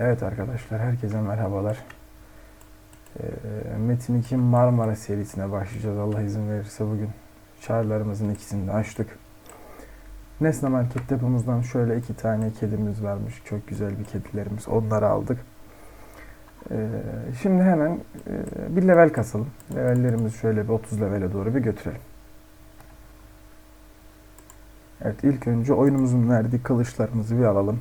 Evet arkadaşlar herkese merhabalar. Ee, Metin 2 Marmara serisine başlayacağız Allah izin verirse bugün. Çağrılarımızın ikisini de açtık. Nesne Market depomuzdan şöyle iki tane kedimiz varmış. Çok güzel bir kedilerimiz. Onları aldık. Ee, şimdi hemen e, bir level kasalım. Levellerimizi şöyle bir 30 levele doğru bir götürelim. Evet ilk önce oyunumuzun verdiği kılıçlarımızı bir alalım.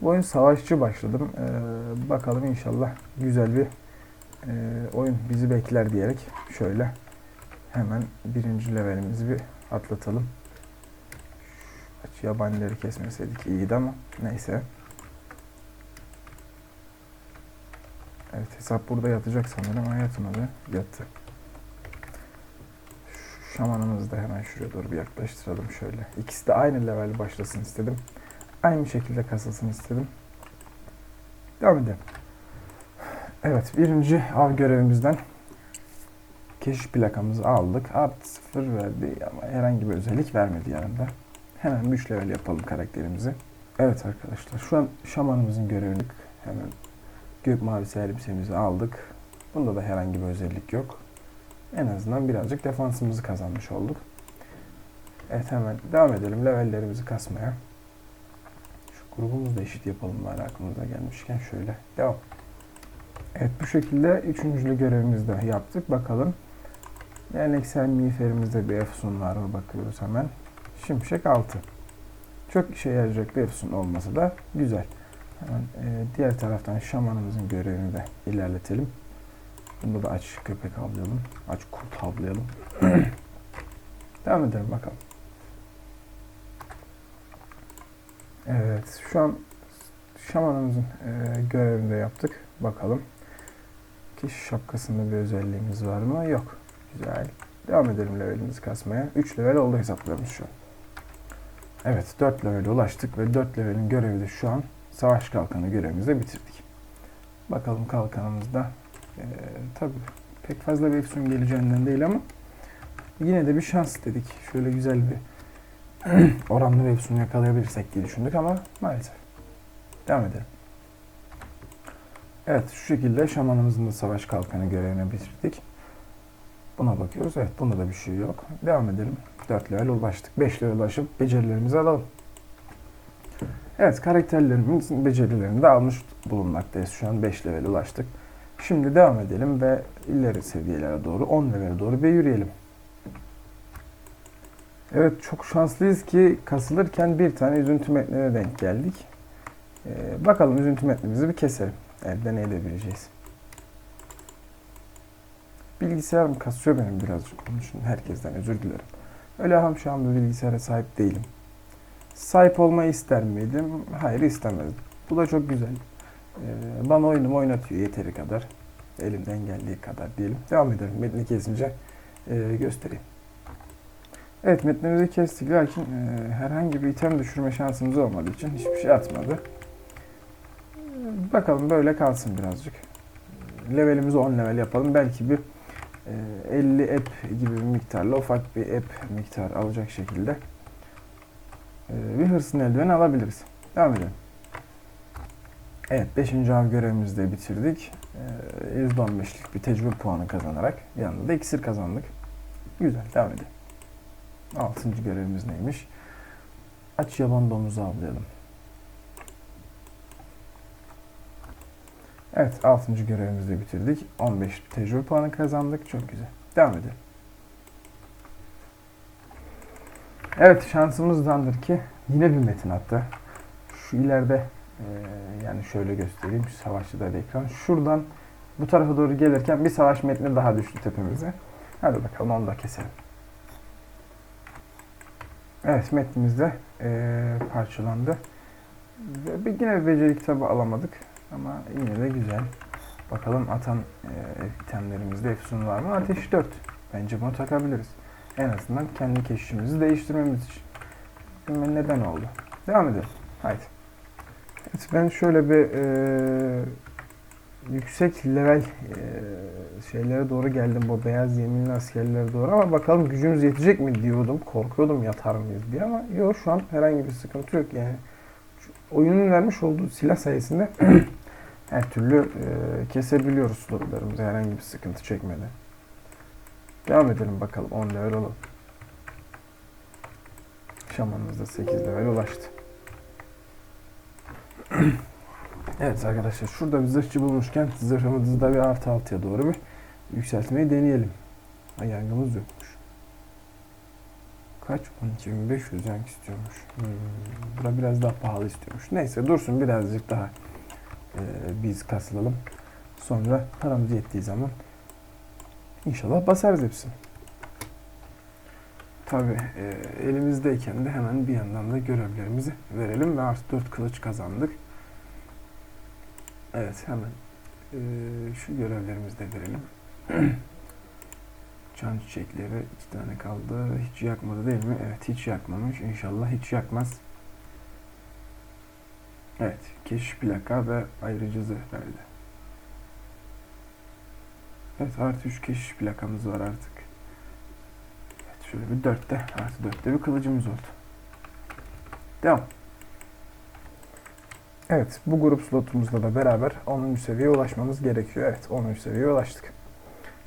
Bu oyun savaşçı başladım. Ee, bakalım inşallah güzel bir e, oyun bizi bekler diyerek şöyle hemen birinci levelimizi bir atlatalım. Aç yabanileri kesmeseydik iyiydi ama neyse. Evet hesap burada yatacak sanırım ama yatmadı. Yattı. Şu şamanımızı da hemen şuraya doğru bir yaklaştıralım şöyle. İkisi de aynı level başlasın istedim. Aynı şekilde kasılsın istedim. Devam edelim. Evet birinci av görevimizden keşif plakamızı aldık. Artı sıfır verdi ama herhangi bir özellik vermedi yanında. Hemen 3 level yapalım karakterimizi. Evet arkadaşlar şu an şamanımızın görevini hemen gök mavisi elbisemizi aldık. Bunda da herhangi bir özellik yok. En azından birazcık defansımızı kazanmış olduk. Evet hemen devam edelim levellerimizi kasmaya. Şu grubumuzu da eşit yapalım bari aklımıza gelmişken şöyle devam. Evet bu şekilde üçüncülü görevimizi de yaptık. Bakalım. Geleneksel miğferimizde bir efsun var mı bakıyoruz hemen. Şimşek 6. Çok işe yarayacak bir efsun olması da güzel. Hemen e, diğer taraftan şamanımızın görevini de ilerletelim. Bunda da aç köpek avlayalım. Aç kurt avlayalım. Devam edelim bakalım. Evet şu an şamanımızın e, görevini de yaptık. Bakalım. Kişi şapkasında bir özelliğimiz var mı? Yok. Güzel. Devam edelim levelimizi kasmaya. 3 level oldu hesaplıyoruz şu an. Evet 4 levele ulaştık ve 4 levelin görevi de şu an savaş kalkanı görevimizi bitirdik. Bakalım kalkanımızda e, tabi pek fazla bir efsun geleceğinden değil ama yine de bir şans dedik. Şöyle güzel bir oranlı efsun yakalayabilirsek diye düşündük ama maalesef. Devam edelim. Evet şu şekilde şamanımızın da savaş kalkanı görevini bitirdik. Buna bakıyoruz. Evet bunda da bir şey yok. Devam edelim. 4 level ulaştık. 5 level ulaşıp becerilerimizi alalım. Evet karakterlerimizin becerilerini de almış bulunmaktayız. Şu an 5 level ulaştık. Şimdi devam edelim ve ileri seviyelere doğru 10 levele doğru bir yürüyelim. Evet çok şanslıyız ki kasılırken bir tane üzüntü metnine denk geldik. Ee, bakalım üzüntü metnimizi bir keselim. Elde ne edebileceğiz. Bilgisayarım kasıyor benim birazcık. Onun için herkesten özür dilerim. Öyle ham şu an bir bilgisayara sahip değilim. Sahip olmayı ister miydim? Hayır istemezdim. Bu da çok güzel. Ee, bana oyunumu oynatıyor yeteri kadar. Elimden geldiği kadar diyelim. Devam edelim. Metni kesince e, göstereyim. Evet metnimizi kestik lakin e, herhangi bir item düşürme şansımız olmadığı için hiçbir şey atmadı. E, bakalım böyle kalsın birazcık. Levelimizi 10 level yapalım. Belki bir e, 50 ep gibi bir miktarla ufak bir ep miktar alacak şekilde e, bir hırsın eldiveni alabiliriz. Devam edelim. Evet 5. av görevimizi de bitirdik. E, %15'lik bir tecrübe puanı kazanarak yanında da iksir kazandık. Güzel devam edelim. 6. görevimiz neymiş? Aç yaban domuzu avlayalım. Evet 6. görevimizi de bitirdik. 15 tecrübe puanı kazandık. Çok güzel. Devam edelim. Evet şansımızdandır ki yine bir metin attı. Şu ileride e, yani şöyle göstereyim. Şu savaşçıda da ekran. Şuradan bu tarafa doğru gelirken bir savaş metni daha düştü tepemize. Hadi bakalım onu da keselim. Evet metnimiz de e, parçalandı. Ve bir- yine bir beceri kitabı alamadık. Ama yine de güzel. Bakalım atan e, itemlerimizde efsun var mı? Ateş 4. Bence bunu takabiliriz. En azından kendi keşfimizi değiştirmemiz için. Bilmem neden oldu. Devam edelim. Haydi. Evet, ben şöyle bir e, yüksek level e, şeylere doğru geldim. Bu beyaz yeminli askerlere doğru ama bakalım gücümüz yetecek mi diyordum. Korkuyordum yatar mıyız diye ama yok şu an herhangi bir sıkıntı yok yani. Oyunun vermiş olduğu silah sayesinde her türlü e, kesebiliyoruz slotlarımızı herhangi bir sıkıntı çekmeden. Devam edelim bakalım 10 level olalım. Şamanımız da 8 level ulaştı. evet arkadaşlar şurada bir zırhçı bulmuşken zırhımızı da bir artı altıya doğru bir yükseltmeyi deneyelim. Ay yangımız yokmuş. Kaç? 12.500 yank istiyormuş. Hmm, bura biraz daha pahalı istiyormuş. Neyse dursun birazcık daha e, biz kasılalım. Sonra paramız yettiği zaman inşallah basarız hepsini. Tabi elimizdeyken de hemen bir yandan da görevlerimizi verelim ve artı 4 kılıç kazandık. Evet hemen e, şu görevlerimizi de verelim. Can çiçekleri iki tane kaldı. Hiç yakmadı değil mi? Evet hiç yakmamış. İnşallah hiç yakmaz. Evet. Keşif plaka ve ayrıcı zırh verdi. Evet artı 3 keşif plakamız var artık. Evet şöyle bir dörtte artı dörtte bir kılıcımız oldu. Devam. Evet bu grup slotumuzla da beraber 10. seviyeye ulaşmamız gerekiyor. Evet 10. seviyeye ulaştık.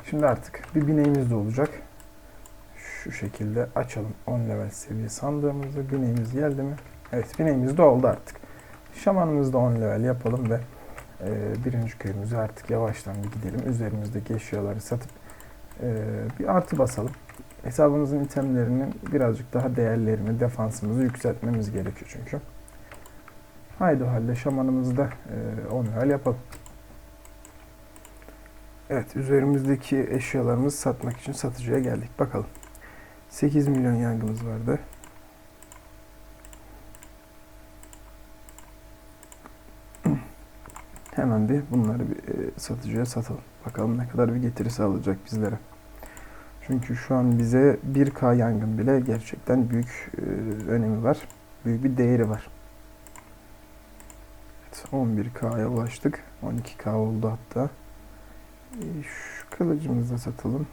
Şimdi artık bir bineğimiz de olacak. Şu şekilde açalım 10 level seviye sandığımızı. Bineğimiz geldi mi? Evet bineğimiz de oldu artık. Şamanımızı da 10 level yapalım ve e, birinci köyümüze artık yavaştan bir gidelim. Üzerimizdeki eşyaları satıp e, bir artı basalım. Hesabımızın itemlerinin birazcık daha değerlerini, defansımızı yükseltmemiz gerekiyor çünkü. Haydi halde şamanımızı da e, 10 level yapalım. Evet, üzerimizdeki eşyalarımızı satmak için satıcıya geldik. Bakalım. 8 milyon yangımız vardı. Hemen bir bunları bir e, satıcıya satalım. Bakalım ne kadar bir getiri sağlayacak bizlere. Çünkü şu an bize 1K yangın bile gerçekten büyük e, önemi var. Büyük bir değeri var. Evet, 11K'ya ulaştık. 12K oldu hatta. E, Şu kılıcımızı da satalım.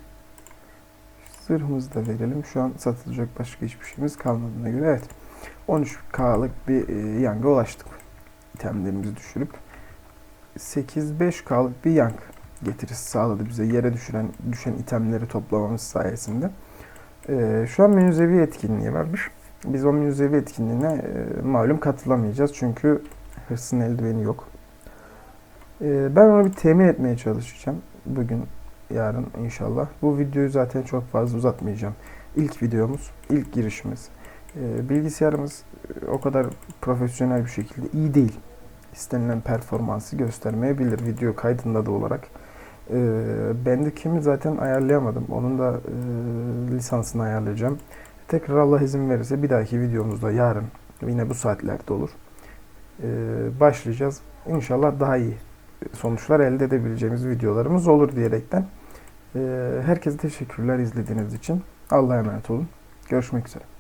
Zırhımızı da verelim. Şu an satılacak başka hiçbir şeyimiz kalmadığına göre evet. 13K'lık bir e, yanga ulaştık. İtemlerimizi düşürüp 8-5K'lık bir yank getirisi sağladı bize yere düşüren düşen itemleri toplamamız sayesinde. E, şu an münzevi etkinliği varmış. Biz o münzevi etkinliğine e, malum katılamayacağız çünkü hırsın eldiveni yok. E, ben onu bir temin etmeye çalışacağım. Bugün, yarın inşallah. Bu videoyu zaten çok fazla uzatmayacağım. İlk videomuz, ilk girişimiz. E, bilgisayarımız e, o kadar profesyonel bir şekilde iyi değil. İstenilen performansı göstermeyebilir video kaydında da olarak. E, bendekini zaten ayarlayamadım. Onun da e, lisansını ayarlayacağım. Tekrar Allah izin verirse bir dahaki videomuzda yarın yine bu saatlerde olur. E, başlayacağız. İnşallah daha iyi sonuçlar elde edebileceğimiz videolarımız olur diyerekten. e, herkese teşekkürler izlediğiniz için. Allah'a emanet olun. Görüşmek üzere.